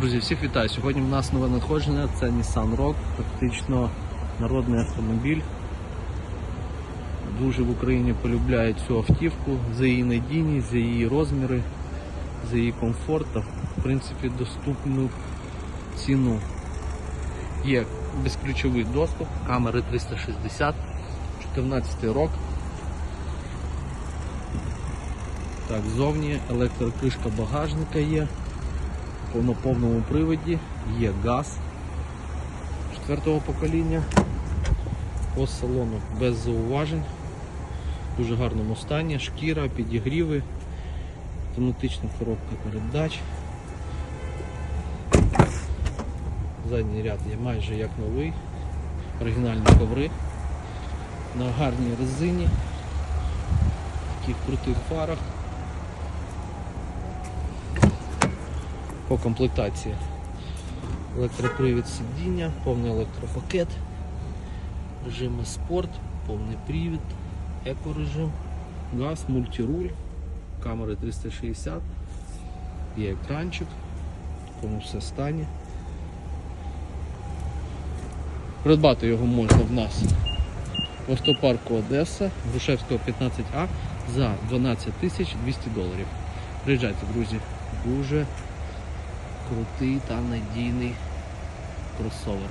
Друзі, всіх вітаю. Сьогодні в нас нове надходження. Це Nissan Rogue, фактично народний автомобіль. Дуже в Україні полюбляють цю автівку за її надійність, за її розміри, за її комфорт та в принципі доступну ціну. Є безключовий доступ, камери 360, 14 рок. Так, ззовні електрокришка багажника є на повному приводі, є газ четвертого покоління. По салону без зауважень, в дуже гарному стані, шкіра, підігріви, автоматична коробка передач. Задній ряд є майже як новий, оригінальні коври на гарній резині, таких крутих фарах. По комплектації. Електропривід сидіння, повний електропакет, режими спорт, повний привід, екорежим, газ, мультируль, камери 360, є екранчик, в такому все стані. Придбати його можна в нас в автопарку Одеса, Грушевського 15А за 12 тисяч 200 доларів. Приїжджайте, друзі, дуже крутий та надійний кросовер.